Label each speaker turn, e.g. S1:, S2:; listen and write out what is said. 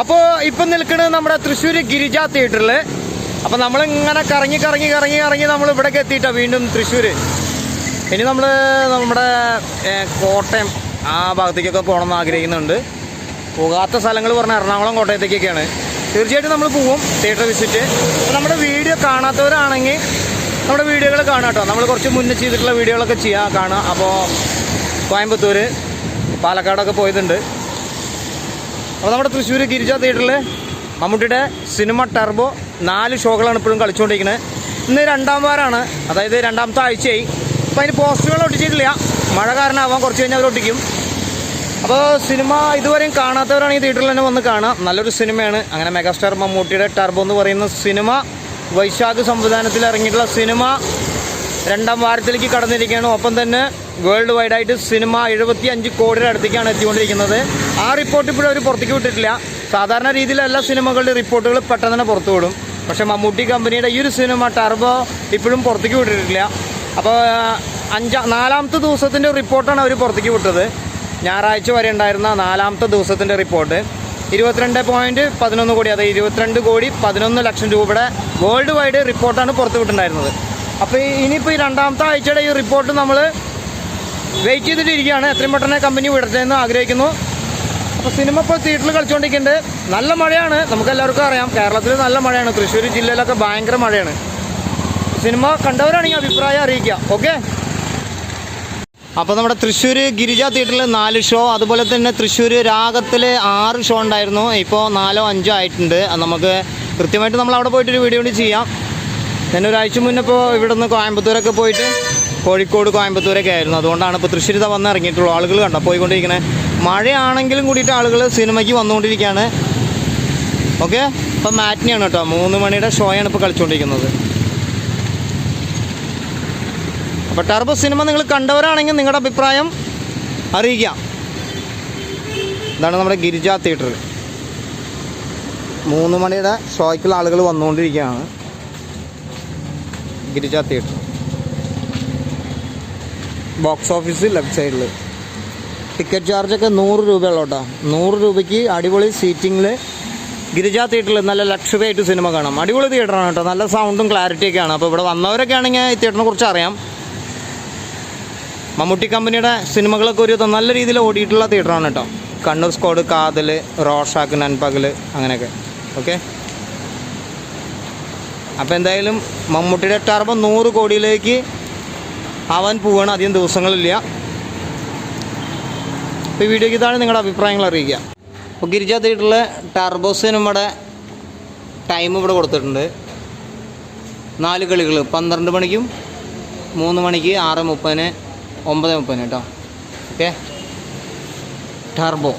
S1: അപ്പോൾ ഇപ്പം നിൽക്കുന്നത് നമ്മുടെ തൃശ്ശൂർ ഗിരിജ തിയേറ്ററിൽ അപ്പോൾ നമ്മൾ ഇങ്ങനെ കറങ്ങി കറങ്ങി കറങ്ങി കറങ്ങി നമ്മൾ ഇവിടേക്ക് എത്തിയിട്ട വീണ്ടും തൃശ്ശൂർ ഇനി നമ്മൾ നമ്മുടെ കോട്ടയം ആ ഭാഗത്തേക്കൊക്കെ പോകണമെന്ന് ആഗ്രഹിക്കുന്നുണ്ട്. പോകാത്ത സ്ഥലങ്ങൾ പറഞ്ഞാൽ എറണാകുളം കോട്ടയത്തേക്കൊക്കെയാണ്. തീർച്ചയായിട്ടും നമ്മൾ പോവും തിയേറ്റർ വിസിറ്റ് അപ്പോൾ നമ്മുടെ വീഡിയോ കാണാത്തവരാണെങ്കിൽ നമ്മുടെ വീഡിയോകൾ കാണാം കേട്ടോ നമ്മൾ കുറച്ച് മുന്നേ ചെയ്തിട്ടുള്ള വീഡിയോകളൊക്കെ ചെയ്യാം കാണാം അപ്പോൾ കോയമ്പത്തൂർ പാലക്കാടൊക്കെ പോയതുണ്ട്. അപ്പോൾ നമ്മുടെ തൃശ്ശൂർ ഗിരിജ തിയേറ്ററിൽ മമ്മൂട്ടിയുടെ സിനിമ ടർബോ നാല് ഷോകളാണ് ഇപ്പോഴും കളിച്ചുകൊണ്ടിരിക്കുന്നത്. ഇന്ന് രണ്ടാം വാരമാണ് അതായത് രണ്ടാമത്തെ ആഴ്ചയായി. അപ്പോൾ അതിന് പോസ്റ്ററുകൾ ഒട്ടിച്ചിട്ടില്ല. മഴ കാരണമാവാം കുറച്ച് കഴിഞ്ഞാൽ അവർ ഒട്ടിക്കും. അപ്പോൾ സിനിമ ഇതുവരെയും കാണാത്തവരാണെങ്കിൽ തിയേറ്ററിൽ തന്നെ വന്ന് കാണാം നല്ലൊരു സിനിമയാണ്. അങ്ങനെ മെഗാസ്റ്റാർ മമ്മൂട്ടിയുടെ ടർബോ എന്ന് പറയുന്ന സിനിമ വൈശാഖ് സംവിധാനത്തിൽ ഇറങ്ങിയിട്ടുള്ള സിനിമ രണ്ടാം വാരത്തിലേക്ക് കടന്നിരിക്കുകയാണ്. ഒപ്പം തന്നെ വേൾഡ് വൈഡായിട്ട് സിനിമ എഴുപത്തി അഞ്ച് കോടിയുടെ അടുത്തേക്കാണ് എത്തിക്കൊണ്ടിരിക്കുന്നത്. ആ റിപ്പോർട്ട് ഇപ്പോഴും അവർ പുറത്തേക്ക് വിട്ടിട്ടില്ല. സാധാരണ രീതിയിൽ എല്ലാ സിനിമകളുടെ റിപ്പോർട്ടുകൾ പെട്ടെന്ന് തന്നെ പുറത്തു വിടും. പക്ഷേ മമ്മൂട്ടി കമ്പനിയുടെ ഈ ഒരു സിനിമ ടർബോ ഇപ്പോഴും പുറത്തേക്ക് വിട്ടിട്ടില്ല. അപ്പോൾ അഞ്ചാ നാലാമത്തെ ദിവസത്തിന്റെ റിപ്പോർട്ടാണ് അവർ പുറത്തേക്ക് വിട്ടത്. ഞായറാഴ്ച വരെ ഉണ്ടായിരുന്ന നാലാമത്തെ ദിവസത്തിന്റെ റിപ്പോർട്ട്. ഇരുപത്തിരണ്ട് പോയിന്റ് പതിനൊന്ന് കോടി അതായത് ഇരുപത്തിരണ്ട് കോടി പതിനൊന്ന് ലക്ഷം രൂപയുടെ വേൾഡ് വൈഡ് റിപ്പോർട്ടാണ് പുറത്ത് വിട്ടിട്ടുണ്ടായിരുന്നത്. അപ്പോൾ ഇനിയിപ്പോൾ ഈ രണ്ടാമത്തെ ആഴ്ചയുടെ ഈ റിപ്പോർട്ട് നമ്മൾ വെയിറ്റ് ചെയ്തിട്ടിരിക്കുകയാണ്. എത്രയും പെട്ടെന്ന് കമ്പനി വിടട്ടെ എന്ന് ആഗ്രഹിക്കുന്നു. അപ്പോൾ സിനിമ ഇപ്പോൾ തിയേറ്ററിൽ കളിച്ചുകൊണ്ടിരിക്കുന്നുണ്ട് നല്ല മഴയാണ്. നമുക്ക് എല്ലാവർക്കും അറിയാം. കേരളത്തിൽ നല്ല മഴയാണ്. തൃശ്ശൂർ ജില്ലയിലൊക്കെ ഭയങ്കര മഴയാണ്. സിനിമ കണ്ടവരാണെങ്കിൽ അഭിപ്രായം അറിയിക്കുക. ഓക്കെ അപ്പോൾ നമ്മുടെ തൃശ്ശൂർ ഗിരിജ തിയേറ്ററിൽ നാല് ഷോ അതുപോലെ തന്നെ തൃശ്ശൂർ രാഗത്തിൽ ആറ് ഷോ ഉണ്ടായിരുന്നു. ഇപ്പോൾ നാലോ അഞ്ചോ ആയിട്ടുണ്ട്. നമുക്ക് കൃത്യമായിട്ട് നമ്മൾ അവിടെ പോയിട്ടൊരു വീഡിയോ കൂടി ചെയ്യാം. ഞാൻ ഒരാഴ്ച മുന്നേ ഇപ്പോൾ ഇവിടെ നിന്ന് കോയമ്പത്തൂരൊക്കെ പോയിട്ട് കോഴിക്കോട് കോയമ്പത്തൂരൊക്കെ ആയിരുന്നു. അതുകൊണ്ടാണ് ഇപ്പോൾ തൃശ്ശൂർ ഇതാ വന്ന് ഇറങ്ങിയിട്ടുള്ളൂ. ആളുകൾ കണ്ടോ? പോയിക്കൊണ്ടിരിക്കുന്നത് മഴയാണെങ്കിലും കൂടിയിട്ട് ആളുകൾ സിനിമയ്ക്ക് വന്നുകൊണ്ടിരിക്കുകയാണ്. ഓക്കെ? ഇപ്പം മാറ്റിനെയാണ് കേട്ടോ. മൂന്ന് മണിയുടെ ഷോയാണ് ഇപ്പോൾ കളിച്ചുകൊണ്ടിരിക്കുന്നത് അപ്പോൾ ടർബോ സിനിമ നിങ്ങൾ കണ്ടവരാണെങ്കിൽ നിങ്ങളുടെ അഭിപ്രായം അറിയിക്കാം. ഇതാണ് നമ്മുടെ ഗിരിജ തിയേറ്റർ. മൂന്ന് മണിയുടെ ഷോയ്ക്കുള്ള ആളുകൾ വന്നുകൊണ്ടിരിക്കുകയാണ്. Girija theatre. Box office left സൈഡിൽ ടിക്കറ്റ് ചാർജൊക്കെ നൂറ് രൂപയുള്ള കേട്ടോ. നൂറ് രൂപയ്ക്ക് അടിപൊളി സീറ്റിങ്ങിൽ ഗിരിജ തിയേറ്ററിൽ നല്ല ലക്ഷറി ആയിട്ട് സിനിമ കാണാം. അടിപൊളി തിയേറ്ററാണ് കേട്ടോ. നല്ല സൗണ്ടും ക്ലാരിറ്റിയൊക്കെയാണ് അപ്പോൾ ഇവിടെ വന്നവരൊക്കെ ആണെങ്കിൽ ഈ തിയേറ്ററിനെ കുറിച്ച് അറിയാം. മമ്മൂട്ടി കമ്പനിയുടെ സിനിമകളൊക്കെ ഒരു നല്ല രീതിയിൽ ഓടിയിട്ടുള്ള തിയേറ്ററാണ് കേട്ടോ. കണ്ണൂർ സ്കോഡ് കാതൽ റോഷാക്ക് നൻപകൽ അങ്ങനെയൊക്കെ. ഓക്കെ? അപ്പോൾ എന്തായാലും മമ്മൂട്ടിയുടെ ടർബം നൂറ് കോടിയിലേക്ക് ആവാൻ പോവുകയാണ് അധികം ദിവസങ്ങളില്ല. അപ്പോൾ ഈ വീഡിയോയ്ക്ക് താഴെ നിങ്ങളുടെ അഭിപ്രായങ്ങൾ അറിയിക്കുക. അപ്പോൾ ഗിരിജ തിയേറ്ററിലെ ടർബോസിന് നമ്മുടെ ടൈം ഇവിടെ കൊടുത്തിട്ടുണ്ട്. നാല് കളികൾ പന്ത്രണ്ട് മണിക്കും മൂന്ന് മണിക്ക് ആറ് മുപ്പതിന് ഒമ്പത് മുപ്പതിന് കേട്ടോ ഓക്കെ ടർബോ.